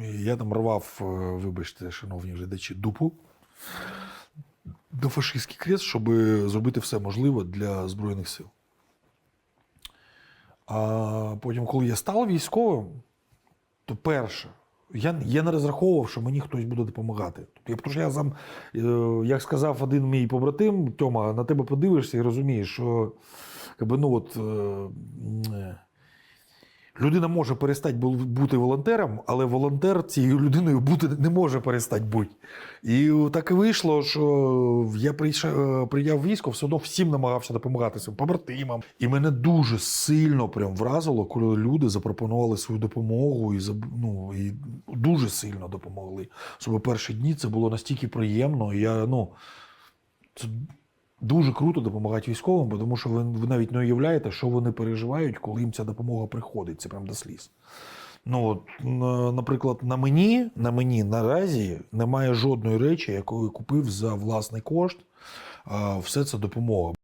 Я там рвав, е, вибачте, шановні глядачі, дупу на фашистський крест, щоб зробити все можливе для Збройних сил. А потім, коли я став військовим, то перше, я, я не розраховував, що мені хтось буде допомагати. Тобто, що я сам, е, як сказав один мій побратим, Тьома, на тебе подивишся і розумієш, що якби, ну, от, е, людина може перестати бути волонтером, але волонтер цією людиною бути не може перестати бути. І так і вийшло, що я прийшов, прийняв військо, все одно всім намагався допомагати своїм побратимам. І мене дуже сильно прям вразило, коли люди запропонували свою допомогу і, ну, і дуже сильно допомогли. Щоб перші дні це було настільки приємно. Я, ну, це дуже круто допомагати військовим, бо тому що ви, ви навіть не уявляєте, що вони переживають, коли їм ця допомога приходить. Це прям до сліз. Ну, от, наприклад, на мені, на мені наразі немає жодної речі, яку я купив за власний кошт. Все це допомога.